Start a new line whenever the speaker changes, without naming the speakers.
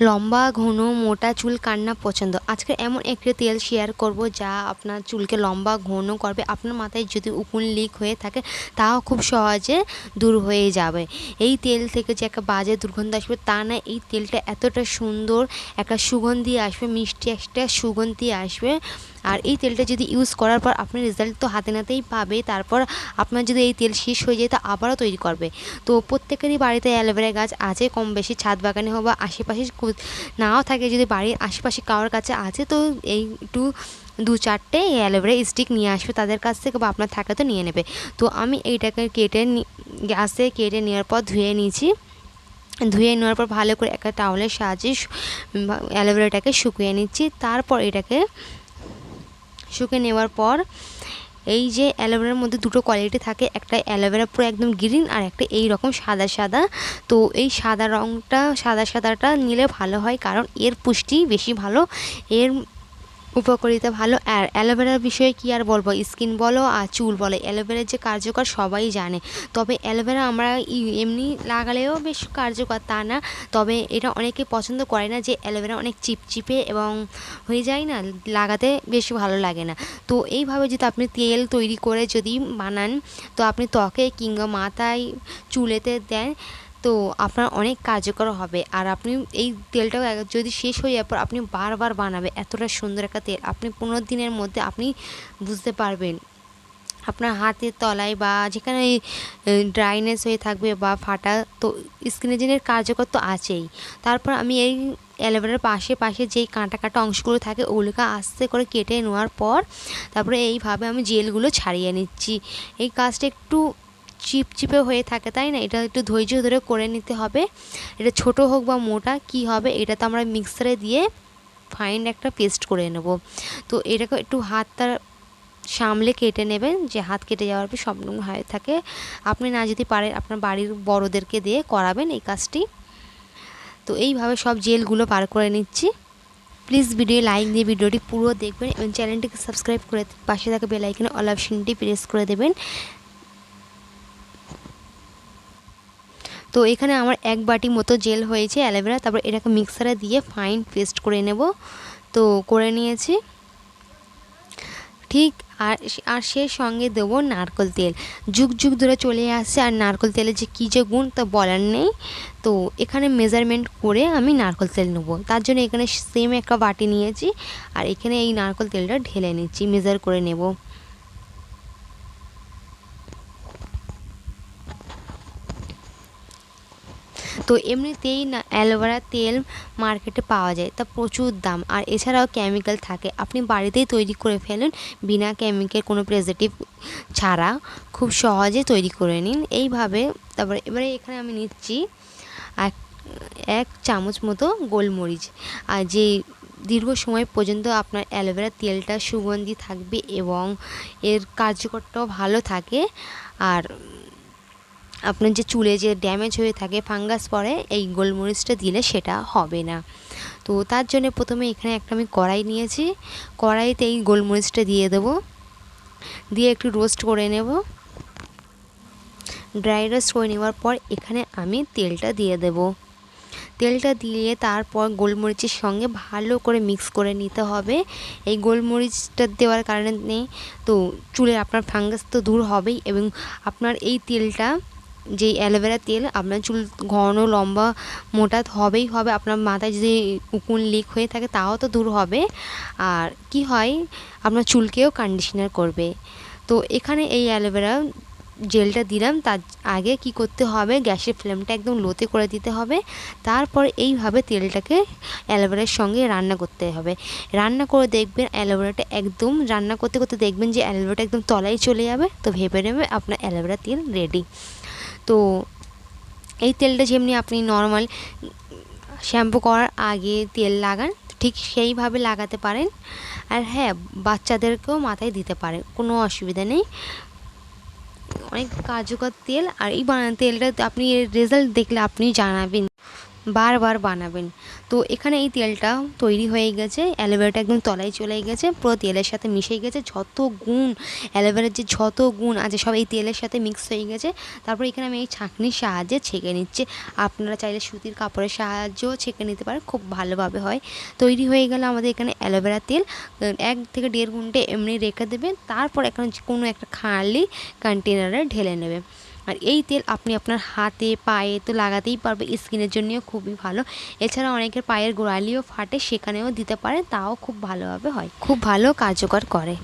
লম্বা, ঘন, মোটা চুল কান্না পছন্দ? আজকে এমন একটি তেল শেয়ার করব যা আপনার চুলকে লম্বা, ঘন করবে। আপনার মাথায় যদি উকুন লিক হয়ে থাকে, তাও খুব সহজে দূর হয়ে যাবে। এই তেল থেকে যে একটা বাজে দুর্গন্ধ আসবে, তা না, এই তেলটা এতটা সুন্দর, একটা সুগন্ধি আসবে, মিষ্টি একটা সুগন্ধি আসবে। আর এই তেলটা যদি ইউজ করার পর আপনার রেজাল্ট তো হাতে নাতেই পাবে, তারপর আপনার যদি এই তেল শেষ হয়ে যায় তা আবারও তৈরি করবে। তো প্রত্যেকেরই বাড়িতে অ্যালোভেরা গাছ আছে, কম বেশি ছাদ বাগানে হোক বা আশেপাশে নাও থাকে যদি বাড়ির আশেপাশে কারোর কাছে আছে, তো এই একটু দু চারটে অ্যালোভেরা স্টিক নিয়ে আসবে তাদের কাছ থেকে বা আপনার থাকে তো নিয়ে নেবে। তো আমি এইটাকে কেটে গ্যাসে কেটে নেওয়ার পর ধুয়ে নিয়েছি। ধুয়ে নেওয়ার পর ভালো করে একটা টাওয়ালের সাহায্যে অ্যালোভেরাটাকে শুকিয়ে নিচ্ছি, তারপর এটাকে শুকিয়ে নেওয়ার পর এই যে অ্যালোভেরার মধ্যে দুটো কোয়ালিটি থাকে, একটা অ্যালোভেরা পুরো একদম গ্রিন আর একটা এই রকম সাদা সাদা। তো এই সাদা রঙটা সাদা সাদাটা নিলে ভালো হয় কারণ এর পুষ্টি বেশি ভালো। এর উপকারিতা ভালো। আর অ্যালোভেরার বিষয়ে কি আর বলব? স্কিন বলো আর চুল বলো অ্যালোভেরার যে কার্যকর সবাই জানে। তবে অ্যালোভেরা আমরা এমনি লাগালেও বেশ কার্যকর, তা না। তবে এটা অনেকে পছন্দ করে না যে অ্যালোভেরা অনেক চিপচিপে এবং হয়ে যায় না, লাগাতে বেশি ভালো লাগে না। তো এইভাবে যদি আপনি তেল তৈরি করে যদি বানান, তো আপনি ত্বকে কিংবা মাথায় চুলেতে দেন তো আপনার অনেক কার্যকর হবে। আর আপনি এই তেলটাও এক- যদি শেষ হয়ে যাওয়ার পর আপনি বারবার বানাবে, এতটা সুন্দর একটা তেল, আপনি পনেরো দিনের মধ্যে আপনি বুঝতে পারবেন। আপনার হাতের তলায় বা যেখানে ড্রাইনেস হয়ে থাকবে বা ফাটা, তো স্কিনের কার্যকর তো আছেই। তারপর আমি এই অ্যালোভেরার পাশে পাশে যেই কাঁটা কাঁটা অংশগুলো থাকে, ওগুলোকে আস্তে করে কেটে নেওয়ার পর, তারপরে এইভাবে আমি জেলগুলো ছাড়িয়ে নিচ্ছি। এই কাজটা একটু চিপচিপে হয়ে থাকে, তাই না? এটা একটু ধৈর্য ধরে করে নিতে হবে। এটা ছোট হোক বা মোটা, কি হবে, এটা তো আমরা মিক্সারে দিয়ে ফাইন একটা পেস্ট করে নেব। তো এটাকে একটু হাতটা সামলে কেটে নেবেন, যে হাত কেটে যাওয়ার পর সব হয়ে থাকে। আপনি না যদি পারেন, আপনার বাড়ির বড়োদেরকে দিয়ে করাবেন এই কাজটি। তো এইভাবে সব জেলগুলো পার করে নিচ্ছি। প্লিজ ভিডিও লাইক দিয়ে ভিডিওটি পুরো দেখবেন এবং চ্যানেলটিকে সাবস্ক্রাইব করে পাশে থাকা বেল আইকনে অল অপশনটি প্রেস করে দেবেন। তো এখানে আমার এক বাটি মতো জেল হয়েছে অ্যালোভেরা, তারপর এটাকে মিক্সারে দিয়ে ফাইন পেস্ট করে নেব। তো করে নিয়েছি। ঠিক, আর আর সে সঙ্গে দেবো নারকল তেল। যুগ যুগ ধরে চলে আসছে, আর নারকল তেলের যে কী যে গুণ তা বলার নেই। তো এখানে মেজারমেন্ট করে আমি নারকল তেল নেব। তার জন্য এখানে সেম একটা বাটি নিয়েছি, আর এখানে এই নারকল তেলটা ঢেলে নিচ্ছি মেজার করে নেব। তো এমনিতেই না অ্যালোভেরা তেল মার্কেটে পাওয়া যায়, তা প্রচুর দাম। আর এছাড়াও কেমিক্যাল থাকে। আপনি বাড়িতেই তৈরি করে ফেলুন, বিনা কেমিক্যাল কোনো প্রেজারটিভ ছাড়া। খুব সহজে তৈরি করে নিন। এইভাবে তারপরে এবারে এখানে আমি নিচ্ছি এক এক চামচ মতো গোলমরিচ। আর যে দীর্ঘ সময় পর্যন্ত আপনার অ্যালোভেরা তেলটা সুগন্ধি থাকবে এবং এর কার্যকরটাও ভালো থাকে। আর আপনার যে চুলে যে ড্যামেজ হয়ে থাকে ফাঙ্গাস পরে এই গোলমরিচটা দিলে সেটা হবে না। তো তার জন্য প্রথমে এখানে একটা আমি কড়াই নিয়েছি। কড়াইতে এই গোলমরিচটা দিয়ে দেবো। দিয়ে একটু রোস্ট করে নেব। ড্রাই রোস্ট করে নেওয়ার পর এখানে আমি তেলটা দিয়ে দেব। তেলটা দিয়ে তারপর গোলমরিচের সঙ্গে ভালো করে মিক্স করে নিতে হবে। এই গোলমরিচটা দেওয়ার কারণে তো চুলের আপনার ফাঙ্গাস তো দূর হবেই এবং আপনার এই তেলটা যে অ্যালোভেরা তেল, আপনার চুল ঘন, লম্বা, মোটা হবেই, হবে। আপনার মাথায় যদি উকুন লিক হয়ে থাকে, তাও তো দূর হবে। আর কি হয়, আপনার চুলকেও কন্ডিশনার করবে। তো এখানে এই অ্যালোভেরা জেলটা দিলাম। তার আগে কি করতে হবে, গ্যাসের ফ্লেমটা একদম লোতে করে দিতে হবে। তারপর এইভাবে তেলটাকে অ্যালোভেরার সঙ্গে রান্না করতে হবে। রান্না করে দেখবেন অ্যালোভেরাটা একদম, রান্না করতে করতে দেখবেন যে অ্যালোভেরাটা একদম তলায় চলে যাবে। তো ভেবে নেবে আপনার অ্যালোভেরা তেল রেডি তো এই তেলটা যেমনি আপনি নর্মাল শ্যাম্পু করার আগে তেল লাগান, ঠিক সেইভাবে লাগাতে পারেন। আর হ্যাঁ বাচ্চাদেরকেও মাথায় দিতে পারে, কোনো অসুবিধা নেই। অনেক কার্যকর তেল, আর এই তেলটা আপনি রেজাল্ট দেখলে আপনি জানাবেন। বারবার বানাবেন। তো এখানে এই তেলটা তৈরি হয়ে গেছে, অ্যালোভেরাটা একদম তলায় চলে গেছে, পুরো তেলের সাথে মিশে গেছে, যত গুণ, অ্যালোভেরার যে যত গুণ আছে সব এই তেলের সাথে মিক্স হয়ে গেছে। তারপর এখানে আমি এই ছাঁকনির সাহায্যে ছেঁকে নিচ্ছি। আপনারা চাইলে সুতির কাপড়ের সাহায্যেও ছেঁকে নিতে পারেন, খুব ভালোভাবে হয়। তৈরি হয়ে গেলে আমাদের এখানে অ্যালোভেরা তেল। এক থেকে দেড় ঘণ্টা এমনি রেখে দেবেন, তারপর এখন কোনো একটা খালি কন্টেনারে ঢেলে নেবে। আর এই তেল আপনি আপনার হাতে, পায়ে তো লাগাতেই পারবে, স্কিনের জন্যও খুবই ভালো। এছাড়া অনেকের পায়ের গোড়ালিও ফাটে, সেখানেও দিতে পারেন, তাও খুব ভালোভাবে হয়। খুব ভালো, কার্যকর করে।